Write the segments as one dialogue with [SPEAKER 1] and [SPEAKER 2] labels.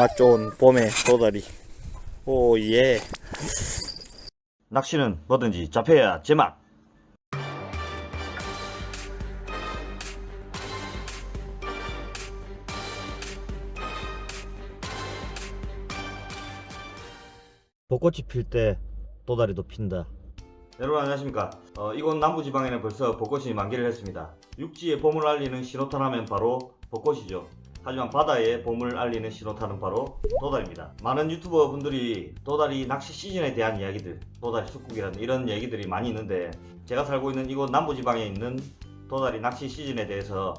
[SPEAKER 1] 맛 좋은 봄의 도다리. 오, 예.
[SPEAKER 2] 낚시는 뭐든지 잡혀야 제맛. 벚꽃이 필 때 도다리도 핀다. 여러분 안녕하십니까? 어, 이곳 남부지방에는 벌써 벚꽃이 만개를 했습니다. 육지에 봄을 알리는 신호탄 하면 바로 벚꽃이죠. 하지만 바다에 봄을 알리는 신호탄은 바로 도다리입니다. 많은 유튜버 분들이 도다리 낚시 시즌에 대한 이야기들, 도다리 숙국이라는 이런 얘기들이 많이 있는데 제가 살고 있는 이곳 남부지방에 있는 도다리 낚시 시즌에 대해서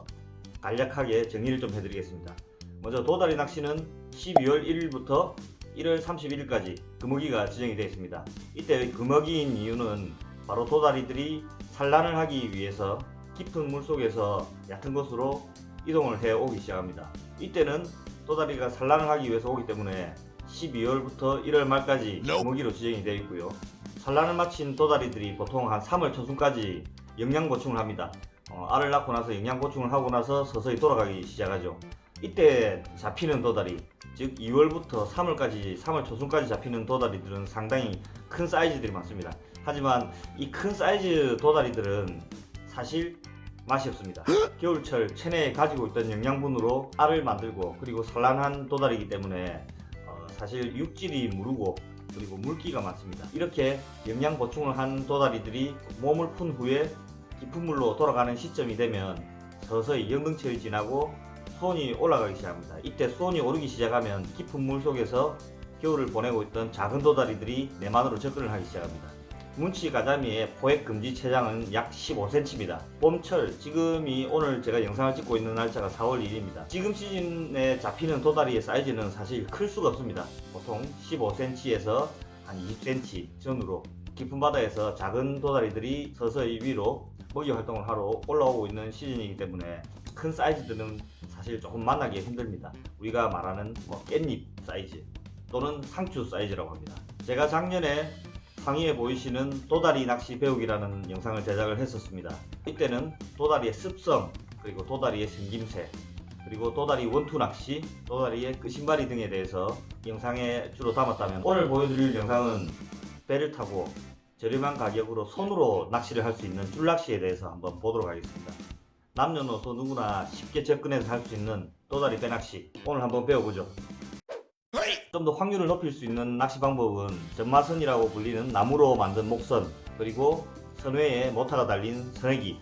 [SPEAKER 2] 간략하게 정리를 좀 해드리겠습니다. 먼저 도다리 낚시는 12월 1일부터 1월 31일까지 금어기가 지정이 되어 있습니다. 이때 금어기인 이유는 바로 도다리들이 산란을 하기 위해서 깊은 물 속에서 얕은 곳으로 이동을 해 오기 시작합니다. 이때는 도다리가 산란을 하기 위해서 오기 때문에 12월부터 1월 말까지 금어기로 지정이 되어 있고요. 산란을 마친 도다리들이 보통 한 3월 초순까지 영양 보충을 합니다. 어, 알을 낳고 나서 영양 보충을 하고 나서 서서히 돌아가기 시작하죠. 이때 잡히는 도다리, 즉 2월부터 3월까지 3월 초순까지 잡히는 도다리들은 상당히 큰 사이즈들이 많습니다. 하지만 이 큰 사이즈 도다리들은 사실 맛이 없습니다. 겨울철 체내에 가지고 있던 영양분으로 알을 만들고 그리고 산란한 도다리이기 때문에 어, 사실 육질이 무르고 그리고 물기가 많습니다. 이렇게 영양 보충을 한 도다리들이 몸을 푼 후에 깊은 물로 돌아가는 시점이 되면 서서히 영등철이 지나고 수온이 올라가기 시작합니다. 이때 수온이 오르기 시작하면 깊은 물 속에서 겨울을 보내고 있던 작은 도다리들이 내만으로 접근을 하기 시작합니다. 문치 가자미의 포획 금지 체장은 약 15cm입니다. 봄철, 지금이 오늘 제가 영상을 찍고 있는 날짜가 4월 1일입니다. 지금 시즌에 잡히는 도다리의 사이즈는 사실 클 수가 없습니다. 보통 15cm에서 한 20cm 전후로 깊은 바다에서 작은 도다리들이 서서히 위로 먹이 활동을 하러 올라오고 있는 시즌이기 때문에 큰 사이즈들은 사실 조금 만나기 힘듭니다. 우리가 말하는 뭐 깻잎 사이즈 또는 상추 사이즈라고 합니다. 제가 작년에 상위에 보이시는 도다리 낚시 배우기라는 영상을 제작을 했었습니다. 이때는 도다리의 습성, 그리고 도다리의 생김새, 그리고 도다리 원투 낚시, 도다리의 끄신바리 등에 대해서 영상에 주로 담았다면 오늘 보여드릴 영상은 배를 타고 저렴한 가격으로 손으로 낚시를 할 수 있는 줄낚시에 대해서 한번 보도록 하겠습니다. 남녀노소 누구나 쉽게 접근해서 할 수 있는 도다리 배낚시 오늘 한번 배워보죠. 좀 더 확률을 높일 수 있는 낚시 방법은 전마선이라고 불리는 나무로 만든 목선 그리고 선회에 모타가 달린 선회기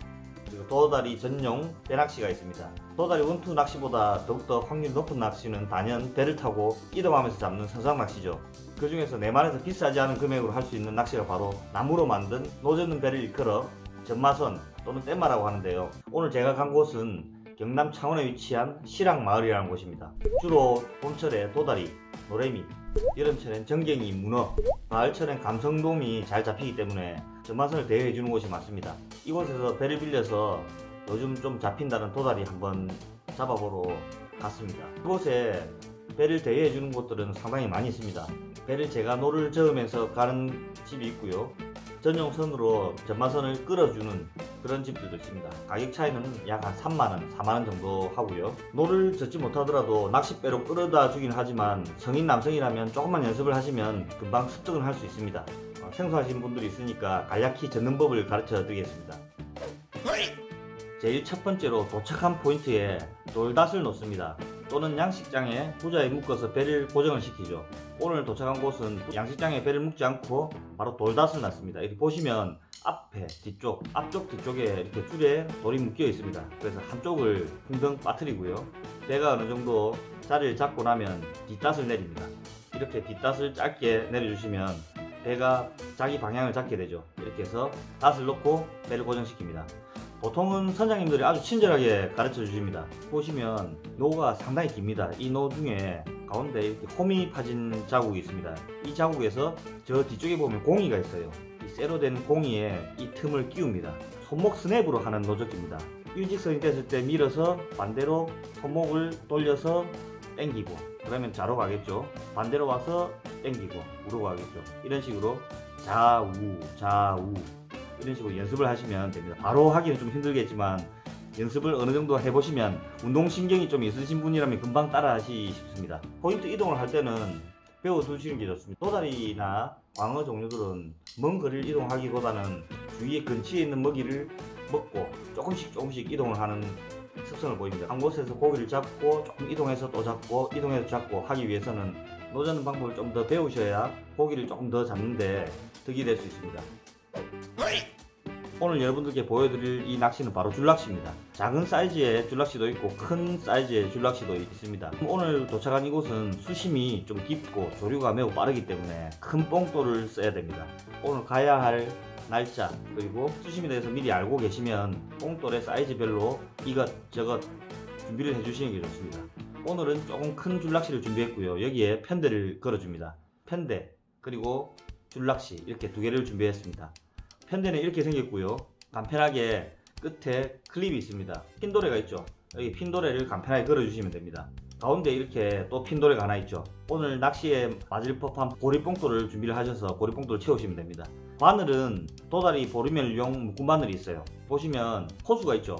[SPEAKER 2] 그리고 도다리 전용 배낚시가 있습니다. 도다리 원투 낚시보다 더욱더 확률 높은 낚시는 단연 배를 타고 이동하면서 잡는 선상 낚시죠. 그 중에서 내만에서 비싸지 않은 금액으로 할 수 있는 낚시가 바로 나무로 만든 노젓는 배를 일컬어 전마선 또는 땜마라고 하는데요. 오늘 제가 간 곳은 경남 창원에 위치한 시랑마을이라는 곳입니다. 주로 봄철에 도다리, 노래미, 여름철엔 정갱이, 문어, 가을철엔 감성돔이 잘 잡히기 때문에 전마선을 대여해 주는 곳이 많습니다. 이곳에서 배를 빌려서 요즘 좀 잡힌다는 도다리 한번 잡아보러 갔습니다. 이곳에 배를 대여해 주는 곳들은 상당히 많이 있습니다. 배를 제가 노를 저으면서 가는 집이 있고요. 전용 선으로 전마선을 끌어주는 그런 집들도 있습니다. 가격 차이는 약 한 3만원, 4만원 정도 하고요. 노를 젓지 못하더라도 낚싯배로 끌어다 주긴 하지만 성인 남성이라면 조금만 연습을 하시면 금방 습득을 할 수 있습니다. 어, 생소하신 분들이 있으니까 간략히 젓는 법을 가르쳐 드리겠습니다. 제일 첫 번째로 도착한 포인트에 돌닷을 놓습니다. 또는 양식장에 부자에 묶어서 배를 고정을 시키죠. 오늘 도착한 곳은 양식장에 배를 묶지 않고 바로 돌닷을 놨습니다. 이렇게 보시면 앞에, 뒤쪽, 앞쪽, 뒤쪽에 이렇게 줄에 돌이 묶여 있습니다. 그래서 한쪽을 풍덩 빠뜨리고요. 배가 어느 정도 자리를 잡고 나면 뒷닷을 내립니다. 이렇게 뒷닷을 짧게 내려주시면 배가 자기 방향을 잡게 되죠. 이렇게 해서 닷을 놓고 배를 고정시킵니다. 보통은 선장님들이 아주 친절하게 가르쳐 주십니다. 보시면 노가 상당히 깁니다. 이 노 중에 가운데 이렇게 홈이 파진 자국이 있습니다. 이 자국에서 저 뒤쪽에 보면 공이가 있어요. 이 쇠로 된 공이에 이 틈을 끼웁니다. 손목 스냅으로 하는 노젓기입니다. 일직선이 됐을 때 밀어서 반대로 손목을 돌려서 당기고 그러면 좌로 가겠죠. 반대로 와서 당기고 우로 가겠죠. 이런 식으로 좌우 좌우 이런 식으로 연습을 하시면 됩니다. 바로 하기는 좀 힘들겠지만 연습을 어느 정도 해보시면 운동신경이 좀 있으신 분이라면 금방 따라 하시 싶습니다. 포인트 이동을 할 때는 배워두시는 게 좋습니다. 도다리나 광어 종류들은 먼 거리를 이동하기보다는 주위에 근처에 있는 먹이를 먹고 조금씩 조금씩 이동을 하는 습성을 보입니다. 한 곳에서 고기를 잡고 조금 이동해서 또 잡고 이동해서 잡고 하기 위해서는 노젓는 방법을 좀 더 배우셔야 고기를 조금 더 잡는데 득이 될 수 있습니다. 오늘 여러분들께 보여드릴 이 낚시는 바로 줄낚시입니다. 작은 사이즈의 줄낚시도 있고 큰 사이즈의 줄낚시도 있습니다. 오늘 도착한 이곳은 수심이 좀 깊고 조류가 매우 빠르기 때문에 큰 뽕돌을 써야 됩니다. 오늘 가야 할 날짜 그리고 수심에 대해서 미리 알고 계시면 뽕돌의 사이즈별로 이것 저것 준비를 해주시는 게 좋습니다. 오늘은 조금 큰 줄낚시를 준비했고요. 여기에 편대를 걸어줍니다. 편대 그리고 줄낚시 이렇게 두 개를 준비했습니다. 편대는 이렇게 생겼고요. 간편하게 끝에 클립이 있습니다. 핀도레가 있죠. 여기 핀도레를 간편하게 걸어주시면 됩니다. 가운데 이렇게 또 핀도레가 하나 있죠. 오늘 낚시에 맞을 법한 보리뽕돌을 준비를 하셔서 보리뽕돌을 채우시면 됩니다. 바늘은 도다리 보리멸용 묶음 바늘이 있어요. 보시면 호수가 있죠.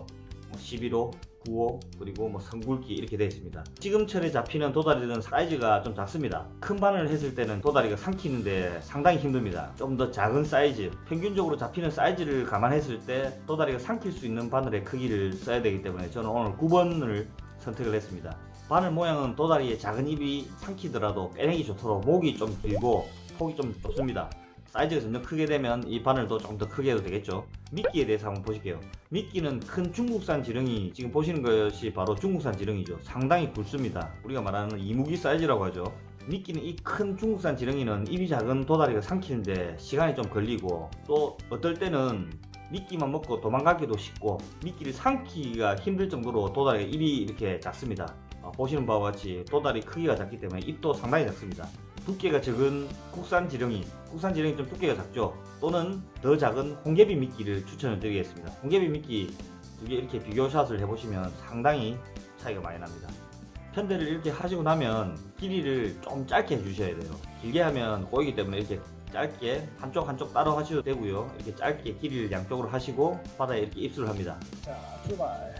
[SPEAKER 2] 뭐 11호, 9호, 그리고 뭐 성굵기 이렇게 되어 있습니다. 지금철에 잡히는 도다리들은 사이즈가 좀 작습니다. 큰 바늘을 했을 때는 도다리가 삼키는데 상당히 힘듭니다. 좀 더 작은 사이즈, 평균적으로 잡히는 사이즈를 감안했을 때 도다리가 삼킬 수 있는 바늘의 크기를 써야 되기 때문에 저는 오늘 9번을 선택을 했습니다. 바늘 모양은 도다리의 작은 입이 삼키더라도 빼내기 좋도록 목이 좀 길고 폭이 좀 좁습니다. 사이즈가 점점 크게 되면 이 바늘도 좀더 크게 해도 되겠죠. 미끼에 대해서 한번 보실게요. 미끼는 큰 중국산 지렁이, 지금 보시는 것이 바로 중국산 지렁이죠. 상당히 굵습니다. 우리가 말하는 이무기 사이즈라고 하죠. 미끼는 이 큰 중국산 지렁이는 입이 작은 도다리가 삼키는데 시간이 좀 걸리고 또 어떨 때는 미끼만 먹고 도망가기도 쉽고 미끼를 삼키기가 힘들 정도로 도다리가 입이 이렇게 작습니다. 어, 보시는 바와 같이 도다리 크기가 작기 때문에 입도 상당히 작습니다. 두께가 적은 국산 지렁이, 국산 지렁이 좀 두께가 작죠. 또는 더 작은 홍개비 미끼를 추천을 드리겠습니다. 홍개비 미끼 두 개 이렇게 비교샷을 해보시면 상당히 차이가 많이 납니다. 편대를 이렇게 하시고 나면 길이를 좀 짧게 해주셔야 돼요. 길게 하면 꼬이기 때문에 이렇게 짧게 한쪽 한쪽 따로 하셔도 되고요. 이렇게 짧게 길이를 양쪽으로 하시고 바다에 이렇게 입수를 합니다.
[SPEAKER 1] 자, 출발.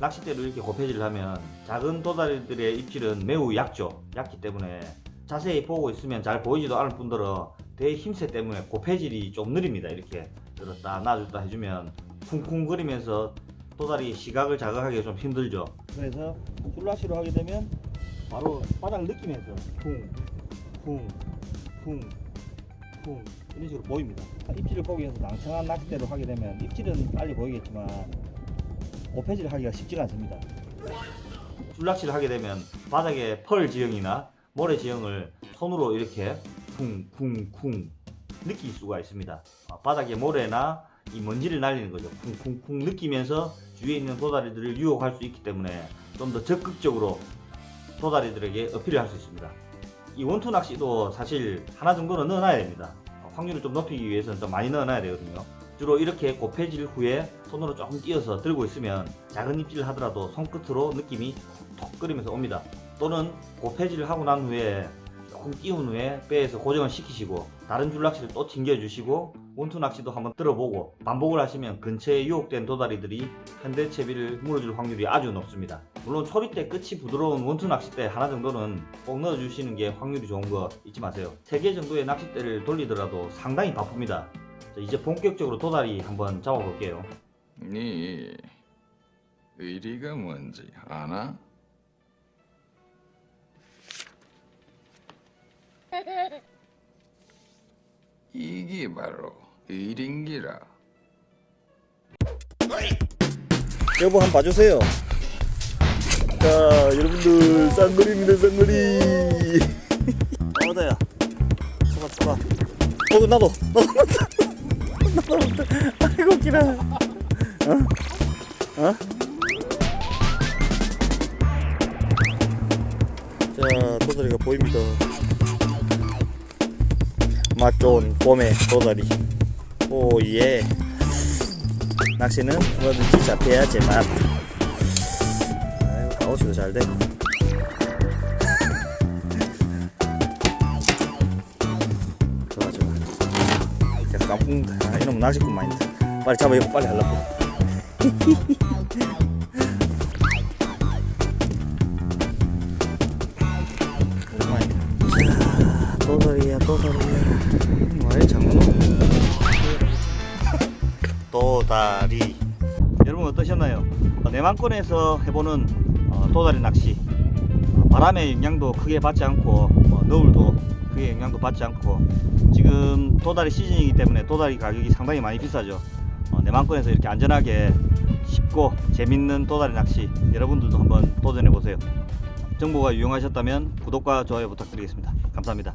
[SPEAKER 2] 낚싯대로 이렇게 고패질을 하면 작은 도다리들의 입질은 매우 얇죠. 얇기 때문에 자세히 보고 있으면 잘 보이지도 않을 뿐더러 대 힘세 때문에 고패질이 좀 느립니다. 이렇게 들었다 놔줬다 해주면 쿵쿵거리면서 도다리 시각을 자극하기 좀 힘들죠. 그래서 줄낚시로 하게 되면 바로 바닥을 느끼면서 쿵, 쿵, 쿵, 쿵 이런 식으로 보입니다. 입질을 보기 위해서 낭창한 낚싯대로 하게 되면 입질은 빨리 보이겠지만 오페질을 하기가 쉽지가 않습니다. 줄낚시를 하게 되면 바닥에 펄 지형이나 모래 지형을 손으로 이렇게 쿵쿵쿵 느낄 수가 있습니다. 아, 바닥에 모래나 이 먼지를 날리는 거죠. 쿵쿵쿵 느끼면서 주위에 있는 도다리들을 유혹할 수 있기 때문에 좀 더 적극적으로 도다리들에게 어필을 할 수 있습니다. 이 원투 낚시도 사실 하나 정도는 넣어놔야 됩니다. 어, 확률을 좀 높이기 위해서는 좀 많이 넣어놔야 되거든요. 주로 이렇게 고패질 후에 손으로 조금 띄어서 들고 있으면 작은 입질을 하더라도 손끝으로 느낌이 톡거리면서 옵니다. 또는 고패질을 하고 난 후에 조금 띄운 후에 배에서 고정을 시키시고 다른 줄낚시를 또 챙겨주시고 원투 낚시도 한번 들어보고 반복을 하시면 근처에 유혹된 도다리들이 현대채비를 물어줄 확률이 아주 높습니다. 물론 초리대 끝이 부드러운 원투 낚싯대 하나 정도는 꼭 넣어주시는 게 확률이 좋은 거 잊지 마세요. 3개 정도의 낚싯대를 돌리더라도 상당히 바쁩니다. 자, 이제 본격적으로 도다리 한번 잡아볼게요.
[SPEAKER 3] 네 의리가 뭔지 아나? 이게 바로 의린기라.
[SPEAKER 1] 여보 한 번 봐주세요. 자, 여러분들 쌍거리입니다, 쌍거리. 어다야. 쳐봐, 쳐봐. 어, 나도, 나도, 나도, 아이고 기라. 어? 어? 자, 도다리가 보입니다. 맛 좋은 봄의 도다리. 오 예. 낚시는 뭐든지 잡혀야 제맛. 아이고 가오치도 잘되 아, 이놈 낚시꾼 많이. 빨리 잡아 이거 빨리 하려고. 또다리야 또다리야. 왜 장문어 또다리.
[SPEAKER 2] 여러분 어떠셨나요? 어, 내만권에서 해보는 어, 도다리 낚시. 어, 바람의 영향도 크게 받지 않고 뭐 너울도 크게 영향도 받지 않고 지금 도다리 시즌이기 때문에 도다리 가격이 상당히 많이 비싸죠. 어, 내만권에서 이렇게 안전하게 쉽고 재밌는 도다리 낚시 여러분들도 한번 도전해 보세요. 정보가 유용하셨다면 구독과 좋아요 부탁드리겠습니다. 감사합니다